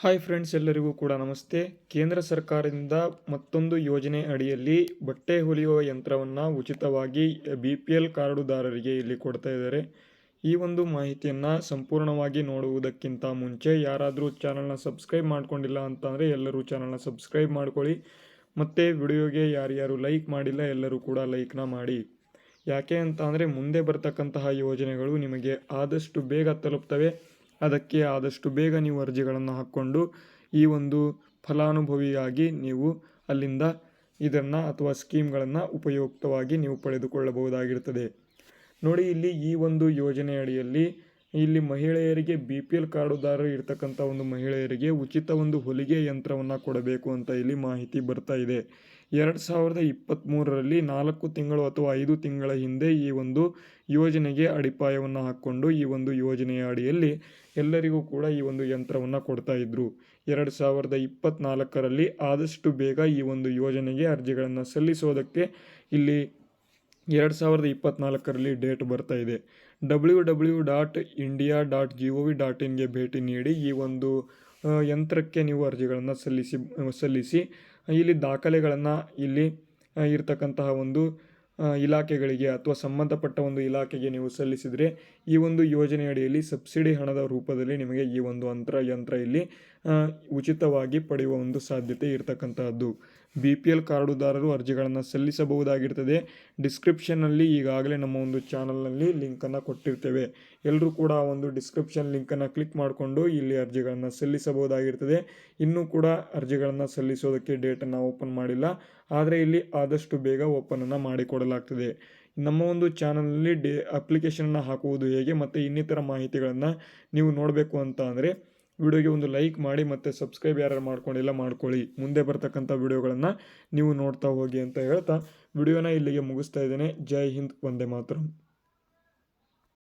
Hi friends ಎಲ್ಲರಿಗೂ ಕೂಡ ನಮಸ್ತೆ. ಕೇಂದ್ರ ಸರ್ಕಾರದಿಂದ ಮತ್ತೊಂದು ಯೋಜನೆ ಅಡಿಯಲ್ಲಿ ಬಟ್ಟೆ ಹೊಲಿಯುವ ಯಂತ್ರವನ್ನು ಉಚಿತವಾಗಿ ಬಿ ಪಿ ಎಲ್ ಕಾರ್ಡುದಾರರಿಗೆ ಇಲ್ಲಿ ಕೊಡ್ತಾ ಇದ್ದಾರೆ. ಈ ಒಂದು ಮಾಹಿತಿಯನ್ನು ಸಂಪೂರ್ಣವಾಗಿ ನೋಡುವುದಕ್ಕಿಂತ ಮುಂಚೆ ಯಾರಾದರೂ ಚಾನಲ್ನ ಸಬ್ಸ್ಕ್ರೈಬ್ ಮಾಡ್ಕೊಂಡಿಲ್ಲ ಅಂತಂದರೆ ಎಲ್ಲರೂ ಚಾನಲ್ನ ಸಬ್ಸ್ಕ್ರೈಬ್ ಮಾಡ್ಕೊಳ್ಳಿ. ಮತ್ತು ವಿಡಿಯೋಗೆ ಯಾರ್ಯಾರು ಲೈಕ್ ಮಾಡಿಲ್ಲ ಎಲ್ಲರೂ ಕೂಡ ಲೈಕ್ನ ಮಾಡಿ. ಯಾಕೆ ಅಂತ ಅಂದರೆ ಮುಂದೆ ಬರ್ತಕ್ಕಂತಹ ಯೋಜನೆಗಳು ನಿಮಗೆ ಆದಷ್ಟು ಬೇಗ ತಲುಪ್ತವೆ. ಅದಕ್ಕೆ ಆದಷ್ಟು ಬೇಗ ನೀವು ಅರ್ಜಿಗಳನ್ನು ಹಾಕ್ಕೊಂಡು ಈ ಒಂದು ಫಲಾನುಭವಿಯಾಗಿ ನೀವು ಅಲ್ಲಿಂದ ಇದನ್ನು ಅಥವಾ ಸ್ಕೀಮ್ಗಳನ್ನು ಉಪಯುಕ್ತವಾಗಿ ನೀವು ಪಡೆದುಕೊಳ್ಳಬಹುದಾಗಿರ್ತದೆ ನೋಡಿ, ಇಲ್ಲಿ ಈ ಒಂದು ಯೋಜನೆ ಅಡಿಯಲ್ಲಿ ಇಲ್ಲಿ ಮಹಿಳೆಯರಿಗೆ ಬಿ ಪಿ ಎಲ್ ಕಾರ್ಡುದಾರರು ಇರ್ತಕ್ಕಂಥ ಒಂದು ಮಹಿಳೆಯರಿಗೆ ಉಚಿತ ಒಂದು ಹೊಲಿಗೆ ಯಂತ್ರವನ್ನು ಕೊಡಬೇಕು ಅಂತ ಇಲ್ಲಿ ಮಾಹಿತಿ ಬರ್ತಾ ಇದೆ. ಎರಡು ಸಾವಿರದ ಇಪ್ಪತ್ತ್ಮೂರರಲ್ಲಿ ನಾಲ್ಕು ತಿಂಗಳು ಅಥವಾ ಐದು ತಿಂಗಳ ಹಿಂದೆ ಈ ಒಂದು ಯೋಜನೆಗೆ ಅಡಿಪಾಯವನ್ನು ಹಾಕ್ಕೊಂಡು ಈ ಒಂದು ಯೋಜನೆಯ ಅಡಿಯಲ್ಲಿ ಎಲ್ಲರಿಗೂ ಕೂಡ ಈ ಒಂದು ಯಂತ್ರವನ್ನು ಕೊಡ್ತಾ ಇದ್ದರು ಎರಡು ಸಾವಿರದ ಇಪ್ಪತ್ತ್ನಾಲ್ಕರಲ್ಲಿ ಆದಷ್ಟು ಬೇಗ ಈ ಒಂದು ಯೋಜನೆಗೆ ಅರ್ಜಿಗಳನ್ನು ಸಲ್ಲಿಸೋದಕ್ಕೆ ಇಲ್ಲಿ ಎರಡು ಸಾವಿರದ ಇಪ್ಪತ್ತ್ನಾಲ್ಕರಲ್ಲಿ ಡೇಟ್ ಬರ್ತಾ ಇದೆ. W W dot India dot G O V dot ಇನ್ಗೆ ಭೇಟಿ ನೀಡಿ ಈ ಒಂದು ಯಂತ್ರಕ್ಕೆ ನೀವು ಅರ್ಜಿಗಳನ್ನು ಸಲ್ಲಿಸಿ ಸಲ್ಲಿಸಿ ಇಲ್ಲಿ ದಾಖಲೆಗಳನ್ನು ಇಲ್ಲಿ ಇರತಕ್ಕಂತಹ ಒಂದು ಇಲಾಖೆಗಳಿಗೆ ಅಥವಾ ಸಂಬಂಧಪಟ್ಟ ಒಂದು ಇಲಾಖೆಗೆ ನೀವು ಸಲ್ಲಿಸಿದರೆ ಈ ಒಂದು ಯೋಜನೆಯಡಿಯಲ್ಲಿ ಸಬ್ಸಿಡಿ ಹಣದ ರೂಪದಲ್ಲಿ ನಿಮಗೆ ಈ ಒಂದು ಅಂತರ ಯಂತ್ರ ಇಲ್ಲಿ ಉಚಿತವಾಗಿ ಪಡೆಯುವ ಒಂದು ಸಾಧ್ಯತೆ ಇರತಕ್ಕಂತಹದ್ದು. ಬಿ ಪಿ ಎಲ್ ಕಾರ್ಡುದಾರರು ಅರ್ಜಿಗಳನ್ನು ಸಲ್ಲಿಸಬಹುದಾಗಿರ್ತದೆ. ಡಿಸ್ಕ್ರಿಪ್ಷನ್ನಲ್ಲಿ ಈಗಾಗಲೇ ನಮ್ಮ ಒಂದು ಚಾನಲ್ನಲ್ಲಿ ಲಿಂಕನ್ನು ಕೊಟ್ಟಿರ್ತೇವೆ. ಎಲ್ಲರೂ ಕೂಡ ಆ ಒಂದು ಡಿಸ್ಕ್ರಿಪ್ಷನ್ ಲಿಂಕನ್ನು ಕ್ಲಿಕ್ ಮಾಡಿಕೊಂಡು ಇಲ್ಲಿ ಅರ್ಜಿಗಳನ್ನು ಸಲ್ಲಿಸಬಹುದಾಗಿರ್ತದೆ. ಇನ್ನೂ ಕೂಡ ಅರ್ಜಿಗಳನ್ನು ಸಲ್ಲಿಸೋದಕ್ಕೆ ಡೇಟನ್ನು ಓಪನ್ ಮಾಡಿಲ್ಲ. ಆದರೆ ಇಲ್ಲಿ ಆದಷ್ಟು ಬೇಗ ಓಪನನ್ನು ಮಾಡಿಕೊಡಲಾಗ್ತದೆ ನಮ್ಮ ಒಂದು ಚಾನಲ್ನಲ್ಲಿ ಡೇ, ಅಪ್ಲಿಕೇಶನನ್ನು ಹಾಕುವುದು ಹೇಗೆ ಮತ್ತು ಇನ್ನಿತರ ಮಾಹಿತಿಗಳನ್ನು ನೀವು ನೋಡಬೇಕು ಅಂತ ಅಂದರೆ ವಿಡಿಯೋಗೆ ಒಂದು ಲೈಕ್ ಮಾಡಿ ಮತ್ತು ಸಬ್ಸ್ಕ್ರೈಬ್ ಯಾರು ಮಾಡ್ಕೊಂಡಿಲ್ಲ ಮಾಡ್ಕೊಳ್ಳಿ. ಮುಂದೆ ಬರ್ತಕ್ಕಂಥ ವಿಡಿಯೋಗಳನ್ನು ನೀವು ನೋಡ್ತಾ ಹೋಗಿ ಅಂತ ಹೇಳ್ತಾ ವಿಡಿಯೋನ ಇಲ್ಲಿಗೆ ಮುಗಿಸ್ತಾ ಇದ್ದೇನೆ. ಜೈ ಹಿಂದ್, ವಂದೇ ಮಾತರಂ.